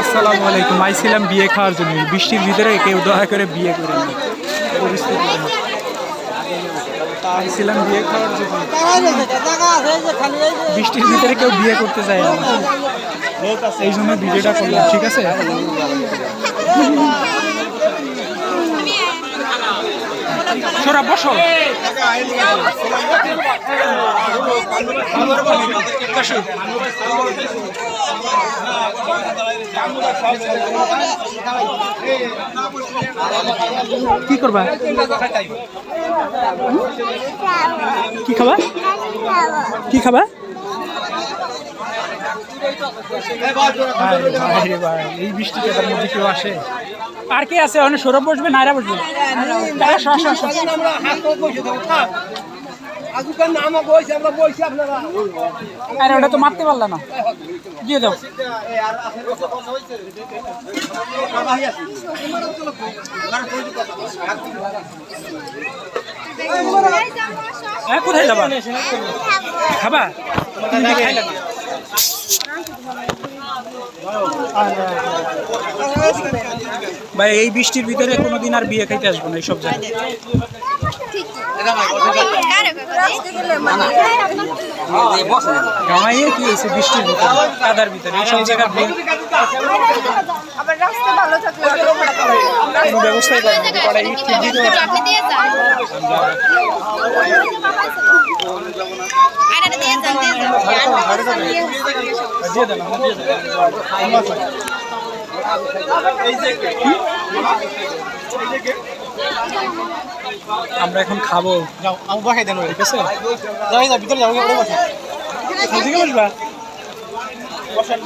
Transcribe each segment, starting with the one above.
আসসালামু আলাইকুম। আইছিলাম বিয়ে খাওয়ার জন্য। বৃষ্টির ভিতরে কেউ দয়া করে বিয়ে করে আইছিলাম বিয়ে খাওয়ার জন্য। বৃষ্টির ভিতরে কেউ বিয়ে করতে চায় না। এই জন্য ভিডিওটা করলাম, ঠিক আছে? সরা বসো। কি করবা? কি খাবা? কি খাবা? এই বৃষ্টিতে তার মধ্যে কেউ আসে আর কে আছে অনেক সৌরভ বসবে নাইরা বসবে। আরে ওটা তো মারতে পারলা না দিয়ে দাও হ্যাঁ কোথায় যাবা খাবা তুমি কি খাইলা না? ভাই, এই বৃষ্টির ভিতরে কোনোদিন আর বিয়ে খাইতে আসব না এইসব জায়গায় জামাইয়ে কি হয়েছে বৃষ্টির ভিতরে কাদার ভিতরে, এইসব জায়গায় বিয়ে। কোনো ব্যবস্থাই কটা দিতে। আমরা এখন খাব। যাও আমি বসাই দেন ঠিক আছে? যাই যা ভিতরে যাও ওরে বসা বসবা। বসো এই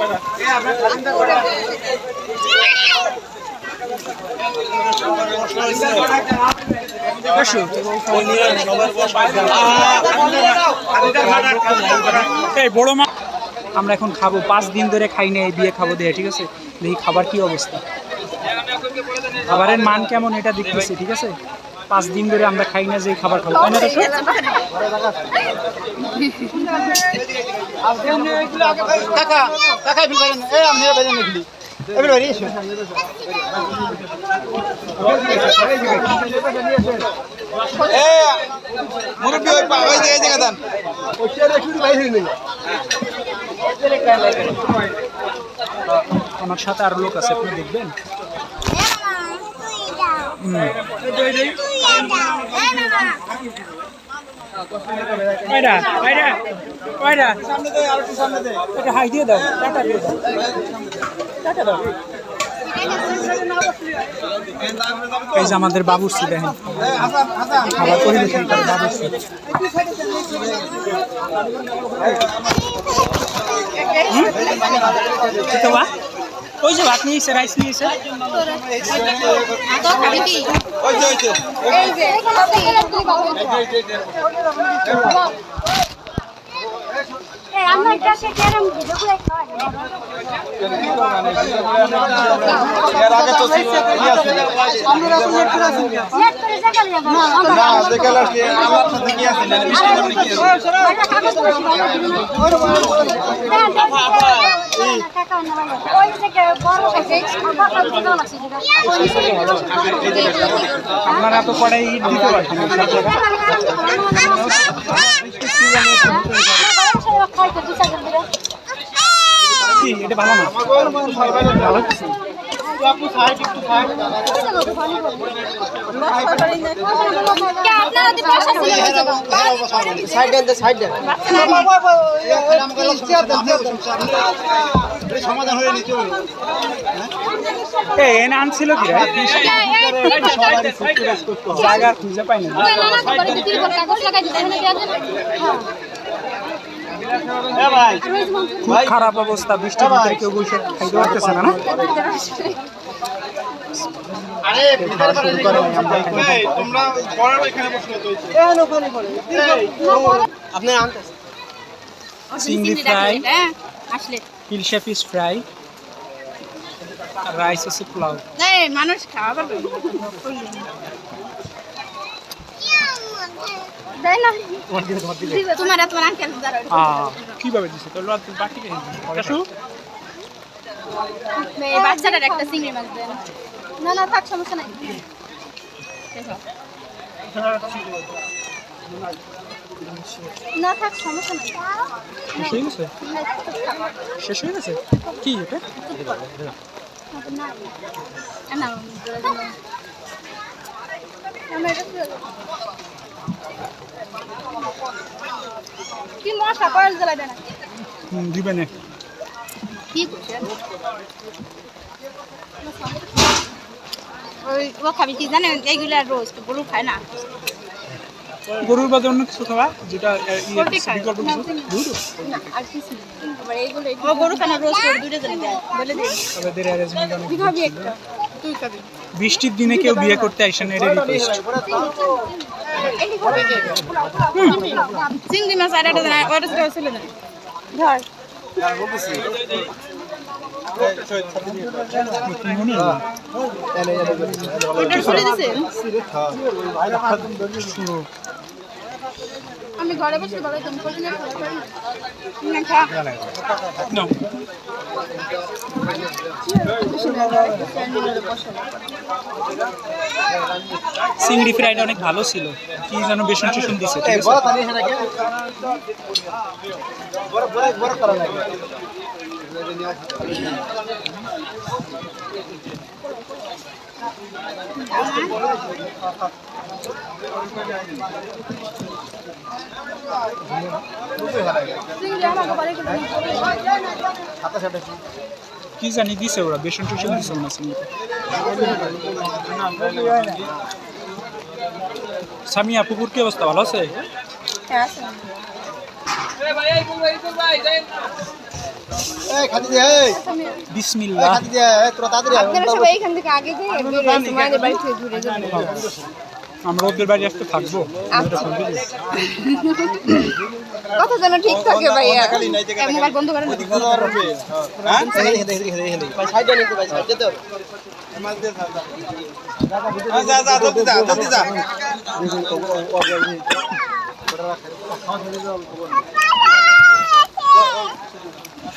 বড় মা আমরা এখন খাব, পাঁচ দিন ধরে খাই না এই বিয়ে খাব দিয়ে, ঠিক আছে? দেখি খাবার কি অবস্থা। খাবারের মান কেমন এটা দেখতেছি, ঠিক আছে? পাঁচ দিন ধরে আমরা খাই না যে খাবার খাব, তাই না, দর্শক? করেন এ আমি বেজে নিখলি এবার বাড়ি এসো এ মুরব্বি ওই পা ওই জায়গায় জায়গা দেন আমার সাথে আরও লোক আছে আপনি দেখবেন হুম। কয়টা? কয়টা? কয়টা? এটা হাই দিয়ে দাও, টাটা দিয়ে দাও। টাটা দাও। আমাদের বাবুর্চি দেখেন। ওই যে ভাত নিয়েছে রাইস নিয়েছে আমার আপনারা তো পরে ইট দিতে পারছেন এটা ভালো না ভালো সমাধান হয়ে নিতে এ এনে আনছিল কি জায়গা খুঁজে পাই না খুব খারাপ অবস্থা বৃষ্টির ভিতরে কেউ বসে খাইতে পারতেছে না খাওয়া চিংড়ি ফ্রাই। হ্যাঁ আসলে। ইলশা ফ্রাই রাইস আছে পোলাও মানুষ খাবার দেয় না তোমার তোমার আঙ্কেল কীভাবে দিছে তোর বাকি আসু এই বাচ্চাটার একটা চিংড়ি মাছ দেন না না থাক সমস্যা নাই না থাক সমস্যা নাই শেষ হয়ে গেছে শেষ হয়ে গেছে কি এটা না না আমরা এটা। কি কয়েল জ্বালা দেয় না হুম, দিবে না। কি করছেন ওই ও খাবি কি জানেন? এইগুলা গরু খায় না। গরুর বাদে অন্য কিছু খাওয়া যেটা ইয়ে, পোল্ট্রি খায়। বিকল্প কিছু? দুধ আর কিছু ও গরু খানা রোস্ট করে দুটো জনে দেয়। বলে দিই তাদের অ্যারেঞ্জমেন্ট অনেক তুই খাবি একটা। তুই খাবি। বৃষ্টির দিনে কেউ বিয়ে করতে আইসেন এটা রিকোয়েস্ট চিংড়ি মাছ আর একটা ওটা সেটা ছেলে দেয় ধর। ওটা খুলে দিছে? আমি ঘরে বসে তুমি করে চিংড়ি অনেক ভালো ছিল। কি যেন বেসন টেসন দিছে বড় বড় করা লাগে চিংড়ি আমাকে বাড়ি করে হাতে সাথে কি জানি দিছে ওরা, বেসন টেসন দিছে না চিংড়িতে সামিয়া। পুকুর কি অবস্থা? ভালো আছে? হ্যাঁ আছে। খাদি দে আমরা ওদের বাড়ি আসতে থাকব। কথা যেন ঠিক থাকে ভাইয়া। মোবাইল বন্ধ করেন হ্যাঁ? না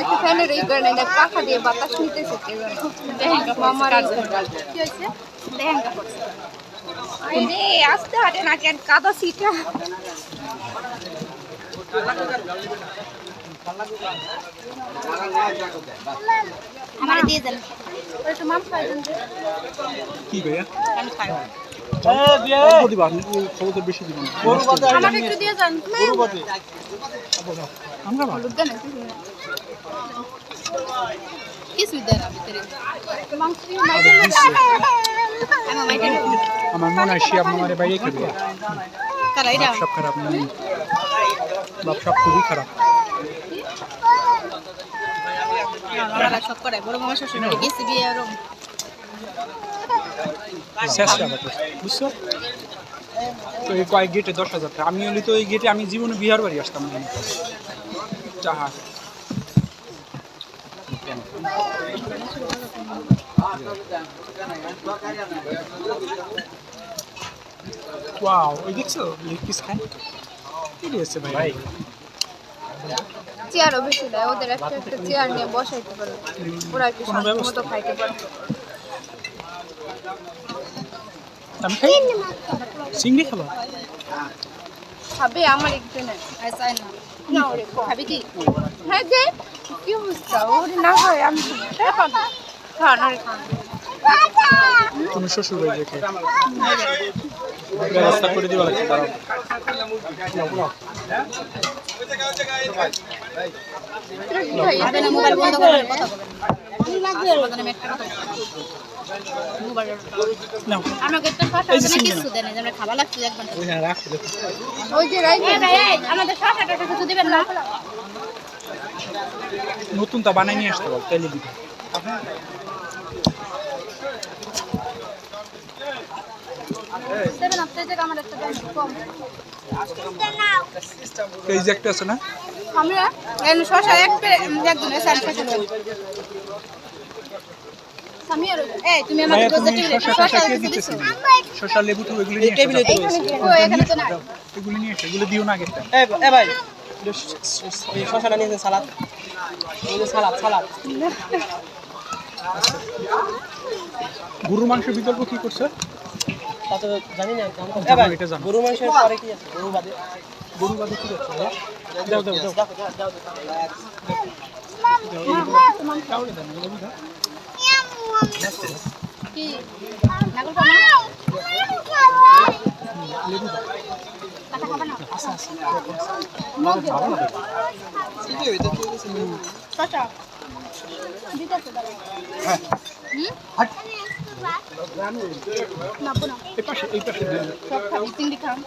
একটু ফ্যানের এই করে দেখ পাখা দিয়ে বাতাস নিতেছে কে জানে দেখেন মামার কি হয়েছে দেখেন কাপড় রে আসতে হাটে না কেন কাদা সিটা আমার দিয়ে দেন একটু মাম খাই দেন কি ভাইয়া আমরা মনে হয় শিয়াব মামারে বাইরে খেলবে সব খারাপ ব্যবসা খুবই খারাপ। সব করে বড় মামা শ্বশুর গেছি বিয়ে আর শেষ বুঝছ? তো এই কয়েক গেটে দশ হাজার টাকা। আমি হলে তো এই গেটে আমি জীবনে বিহার বাড়ি আসতাম না। যাহা ওয়াও ওই দেখছ? লেগ পিস খায়। কি দিয়েছে ভাই? চেয়ারও বেশি দেয় ওদের একটা একটা চেয়ার নিয়ে বসাইতে পারে। ওরা একটু? মতো খাইতে পারে আমি খাই? চিংড়ি খাবা? খাবে আমার একটু না চাই না। না ওরে খাবি কি? হ্যাঁ যে কি ওরে না হয় আমি খান খান আরে খান তুমি শ্বশুর বাড়ি দেখে ব্যবস্থা করে দিবা লাগছে দাঁড়াও। মোবাইল বন্ধ করে কথা বলেন মোবাইল নাও আমাকে একটা শশা হ্যাঁ রাখো দেখো। ওই যে রাইট আমাদের শশাটা কিছু দিবেন না? নতুন তা বানাই নিয়ে আসতে পারো তেলে দিবে একটা এই যে একটা আছে না? আমরা শশা এক একজন এসে আমি শশা নেব। আমি আর এই তুমি আমাকে শসা লেবু টু এগুলো নিয়ে টেবিলে এসো। তো এখানে তো এগুলো নিয়ে এসো এগুলো দিও না এ ভাই একটু শ- শ- এই শশাটা নিয়েছেন সালাদ। সালাদ সালাদ। গরুর মাংস বিকল্প কি করছে? তা তো জানি না। গরু মাংসের পরে কি আছে? গরু বাদে। গরু বাদে কি করছে ভাইয়া? দাও দাও দাও দাও, দাও, দাও, দাও। তাহলে দাও না, দাও। কি নাগল খাবা না লেবু দাও এই পাশে এই পাশে। সব খাবি চিংড়ি খাম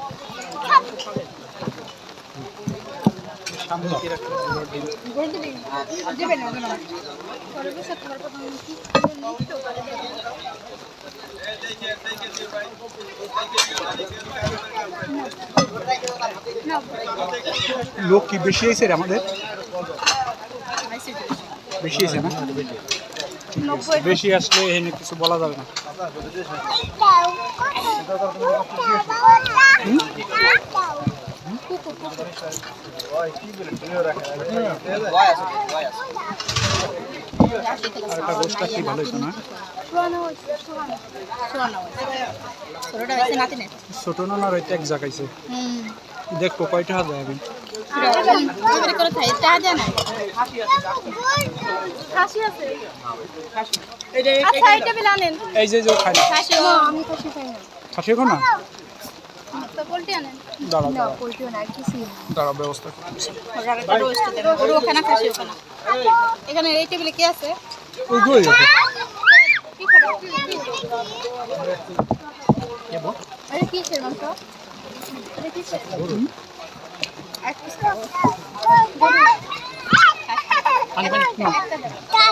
লোক কি বেশি রে আমাদের? বেশি হয়েছে না? বেশি আসলে এখানে কিছু বলা যাবে না। আর একটা গোষ্ঠটা কি ভালো হয়েছে না ছোট নানা রয়েছে এক জায়গাইছে হুম কয়টা হাজার না খাসি আচ্ছা আনেন এই যে খাসি আমি খাসি খাই না না পোলট্রি আনেন দাঁড়া না পোলট্রি দাঁড়া ব্যবস্থা করতেছি। একটা রোস্ট দেন গরু ওখানে খাসি ওখানে। এখানে এই টেবিলে কি আছে?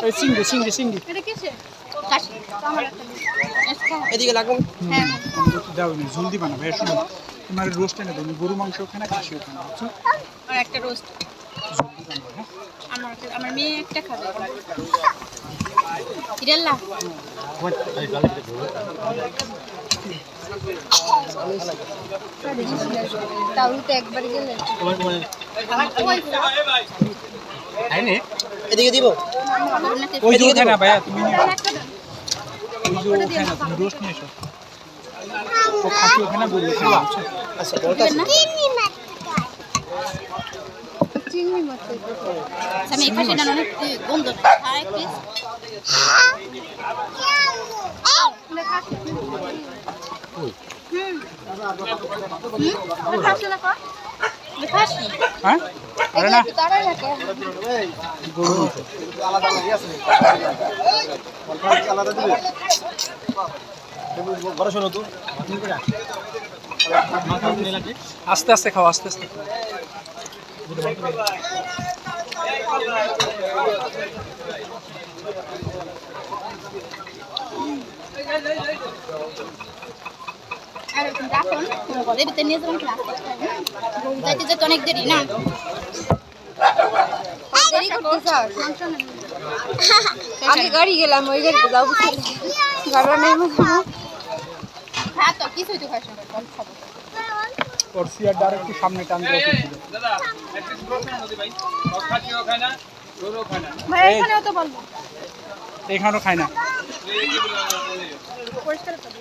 ওই সিঙ্গি সিঙ্গি সিঙ্গি। এদিকে লাগবে হ্যাঁ দাও নি জল দিবা শুনো তোমার রোস্ট এনে দেবো গরু মাংস ওখানে খাসি ওখানে বুঝছ? আর একটা রোস্ট হ্যাঁ আমার আমার মেয়ে একটা খাবে। ইরেল্লা তাহলে একবার গেলে। এদিকে দিব। ওই যে ওখানে ভাইয়া তুমি ওই যে ওখানে রোস্ট নিয়ে এসো। খাসি ওখানে গরু ওখানে বুঝছ আচ্ছা বলতে চিংড়ি মাছ আমি এই খাসিটা অনেক গন্ধ আর এক পিস খাসি হ্যাঁ আরে না তারাই রাখে গরু মাংস আলাদা লাগে আছে আলাদা দিবে বড় শোনো তো আস্তে আস্তে খাও আস্তে আস্তে। অনেক দেরি না দেরি গাড়ি গেলাম ওই গাড়িতে যাও। গাড়ি নেই হ্যাঁ তো কিছুই তো খাস না কম খাব ওর সিয়ারটা আর একটু সামনে টান দিয়ে রেখে দিও। ভাই। এখানেও তো বলব এখানেও খায় না। পরিষ্কার করে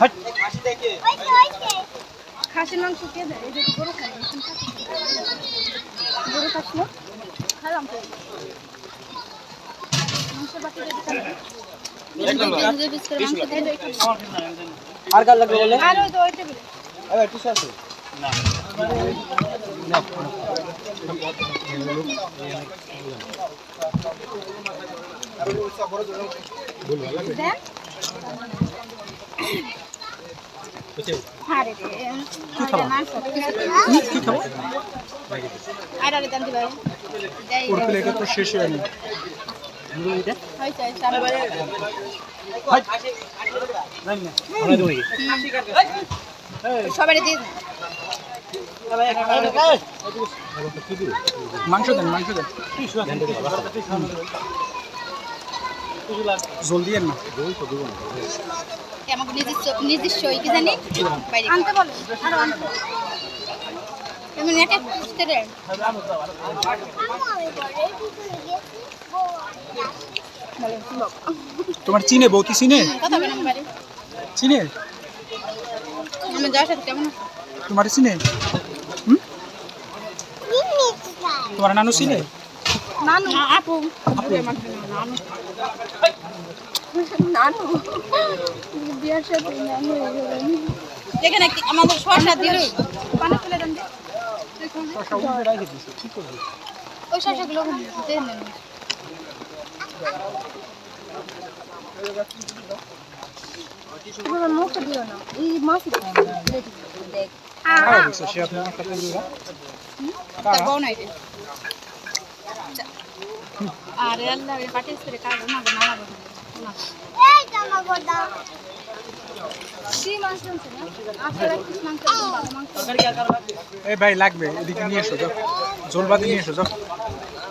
হাট। খাসির মাংস কে দেয়? এই যে গরু খাই গরু খাস না? তো। যদি খাই আর কার লাগবে বলে আর ওই তো ওই টেবিলে এবার টিসু আছে দেন আরে রে কি খাবা কি খাবো আর আরে দাম দিবা যাই ওর প্লেটে তো শেষ হয়নি মাংস দেন মাংস দেন। জলদি না নিজস্ব নিজস্ব কি জানি আনতে বলো আনতে তুমি রে তোমার চিনে বৌতি চিনে? চিনে? তোমার চিনে? তোমার নানু চিনে? নানু। আপু। নানু। বিয়ার সাথে নানু এখানে কি আমাদের শসা দিল? পানি ফেলে দেন ওই শসাগুলো দেন দেন। মুখটা দিও না। এই মাছ দেখ কারা দিছে সে আপনার সাথে জোড়া তার বউ নাই আরে আল্লাহ রে পাটিস করে কাজ না না না আপনারা কি মাংস এই ভাই লাগবে। এদিকে নিয়ে এসো যাও। জল বাদি নিয়ে এসো যাও। এই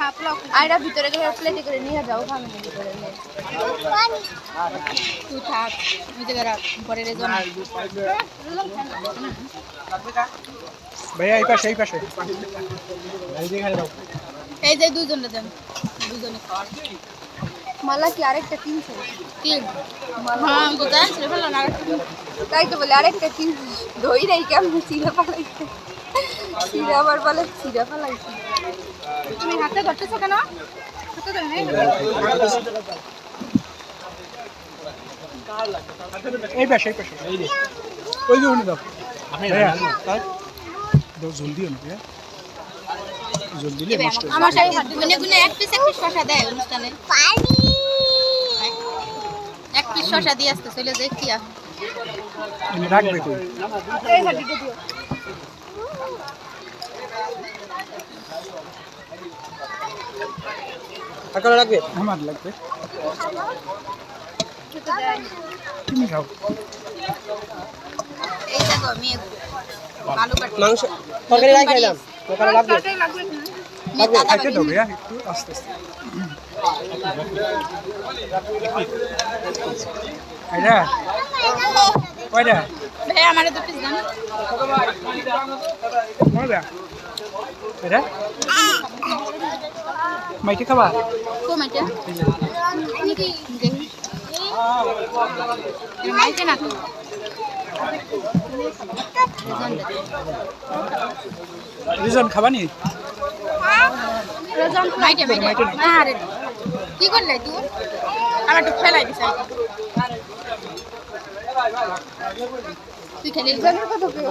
আয়রা ভিতরে গিয়ে প্লেটে করে নিয়ে যাও ফ্যামিলি ভিতরে তুই থাক ওই জায়গায় রাখ পরে রেজন ভাইয়া এই পাশে এই পাশে। এই যে দুজন রেজন দুজনে খাওয়ার মালা কি আরেকটা কিনছে? তিন হ্যাঁ আমি তো রে ফেললাম আর তাই তো বলে আরেকটা কিনছে দই নাই কেমন চিরা পালাইছে। চিরা আবার বলে চিরা পালাইছে। তুমি হাতে ধরতেছো কেন? হাতে ধরে এই পাশে এই পাশে। ওই যে উনি দাও। ভাইয়া দাও জল দিও না ভাইয়া জল দিলে আমার সাথে গুনে গুনে এক পিস এক পিস শশা দেয় অনুষ্ঠানে। এক পিস শশা দিয়ে আসতে চলে যাই কি আর যাবে। রাখবে তো আমার লাগবে। তুমি খাও। এই দেখো আমি আলু কাটি মাংস তরকারি রাই খাইলাম তরকারি লাগবে? মিথ্যা খাইতে দাও ভাইয়া একটু আস্তে আস্তে। এটা কয়টা? ভাই আমার দু পিস দেন কয়টা? এটা মাইকে খাবা? কম এটা দেখি না তো রিজন খাবা নি? রজন মাইকে মাইকে। না? রে। কি করলে তুই? আমার একটু ফেলাই দিছ। তুই খেলে কাছে খেলে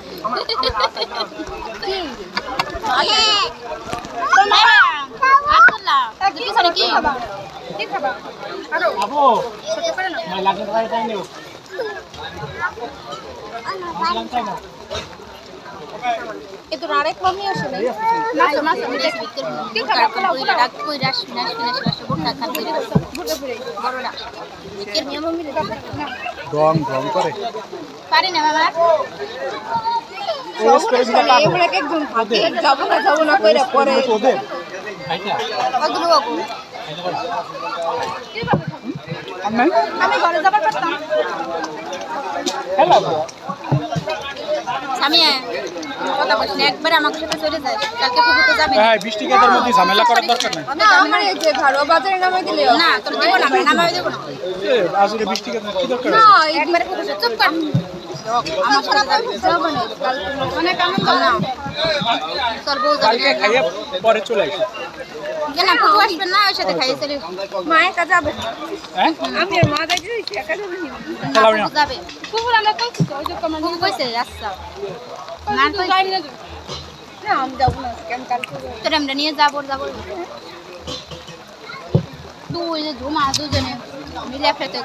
আরেক মামি আসে নাই মাছ মাছ আমি দেখি কি খান বুড়ে বুড়ে মিয়া মামি রে করে পারি না মামা আমি আমি ঘরে যাবার পারতাম। আমি কথা বলিস না একবার আমার সাথে চলে যায় কালকে ফুবু তো যাবে হ্যাঁ বৃষ্টি কাদার মধ্যে ঝামেলা করার দরকার নেই। না আমার এই যে ঘরোয়া বাজারে নামে দিলে না তোর দেবো না নামাই দেবো না। আজকে বৃষ্টি কাদার কি দরকার না আছে? এই একবারে ফুবু চুপ কর। আমার সাথে যাবে না অনেক আনন্দ না কালকে? খাইয়ে পরে চলে আসি কেন ফুবু আসবে না ওর সাথে খাইয়ে চলে মায়ের কাছে যাবে আমি না না ওই না না না না দুজনে মিলে ফেতে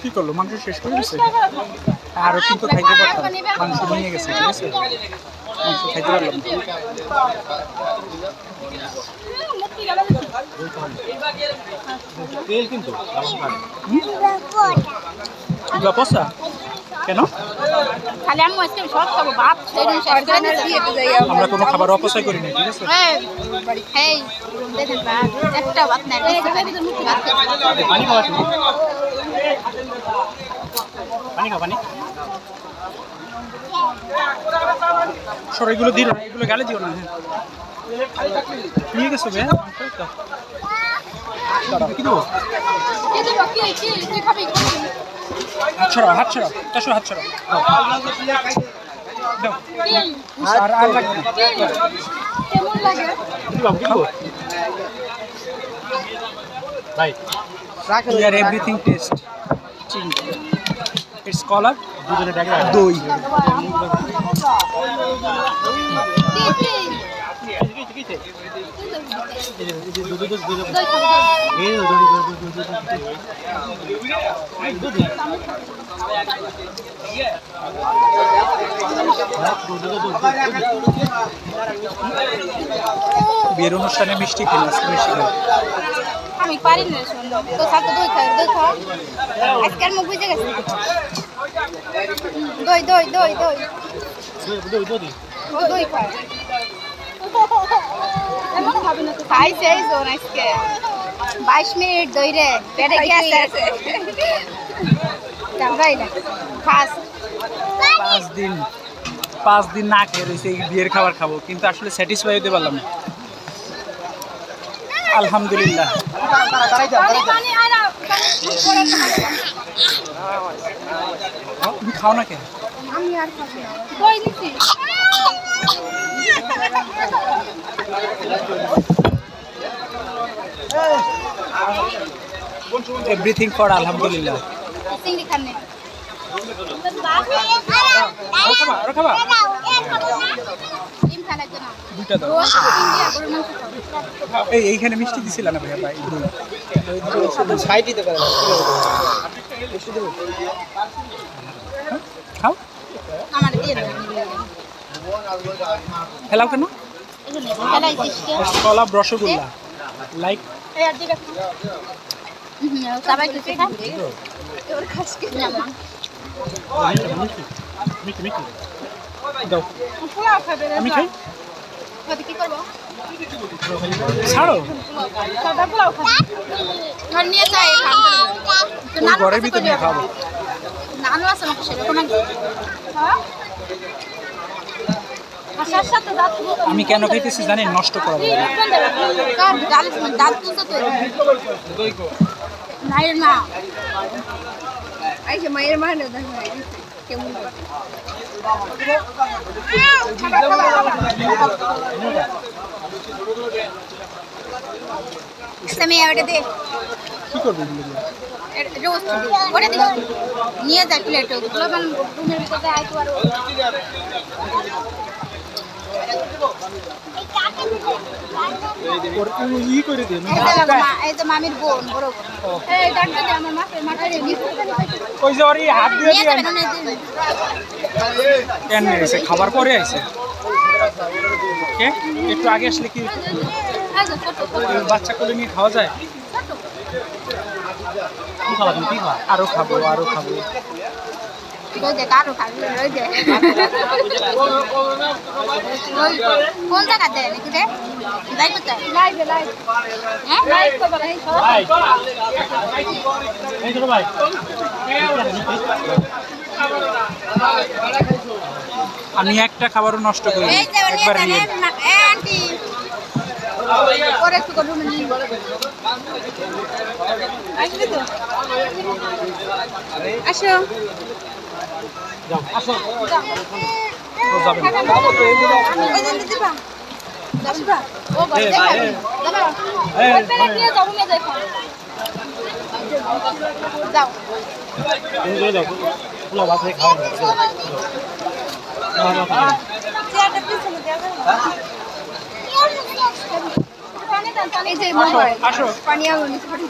কি করল? মাংস শেষ করে দিচ্ছে আরও কিন্তু খাইতে পারতাম। মাংস নিয়ে গেছে ঠিক আছে? মাংস খাইতে পারলাম। তেল কিন্তু পচা? কেন? খালি আমি আজকে সব খাব ভাত সেদিন শেষ করে আমরা কোনো খাবার অপচয় করি না ঠিক আছে? এই, এই, দেখেন ভাত, একটা। পানি খাওয়া পানি খাও পানি? সর এগুলো দিল এগুলো গালে দিও না হ্যাঁ। নিয়ে গেছো বে দাঁড়াও, কি দেবো? আছে, তুই খাবি, খাবি। হাত ছড়াও হাত ছড়াও তাসো হাত ছড়াও আর আর লাগবে are everything taste. It's color. দুজনে বিয়ের অনুষ্ঠানে মিষ্টি খেলে মিষ্টি আমি পারি না তো থাকো দই খাই দই খাও। আজকে আর মুখ বুঝে গেছে। দই দই দই দই। দুধ ও দই খায়। খাইছে এই জোন আজকে। বাইশ মিনিট দই রে পেটে না। খাস পাঁচ দিন পাঁচ দিন না খেয়ে রয়েছে এই বিয়ের খাবার খাব কিন্তু আসলে স্যাটিসফাই হতে পারলাম না। আলহামদুলিল্লাহ। তুমি খাও না কেন? আমি আর খাব না। এভরিথিং ফর আলহামদুলিল্লাহ চিংড়ি খানে এইখানে মিষ্টি দিছিল না ভাইয়া? ভাই? খাও। খেলাও কেন? এগুলো ফেলাইছিস কে কলাপ রসগোল্লা লাইক আমি খাই? ছাড়ো। ঘরের ভিতর খাব। নানু আছে আমাকে সেরকম হ্যাঁ আসার সাথে দাঁত আমি কেন খাইতেছি জানি নষ্ট করাবো কার মানে তো? নাই না মায়ের কেমন দিস নিয়ে? যা প্লেট। খাবার পরে আইছে কে একটু আগে আসলে কি বাচ্চা কোলে নিয়ে খাওয়া যায় কি কি খাওয়া? আরও খাব আরও খাব। কোন জায়গাতে নাকি রে যাই কোথায় লাইভে লাইভ হ্যাঁ লাইভ করবে লাইভ আমি একটা খাবারও নষ্ট করি একবার নিয়ে আসো। পানি আগুন নিচে পড়ে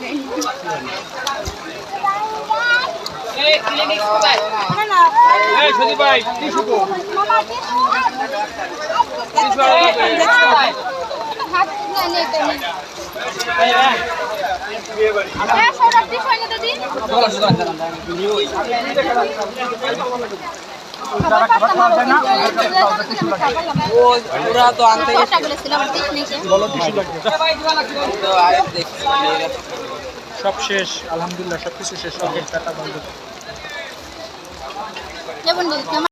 ওরা তো আনতে সব শেষ আলহামদুলিল্লাহ সব কিছু শেষ টাটা বন্ধ। 要不你跟妈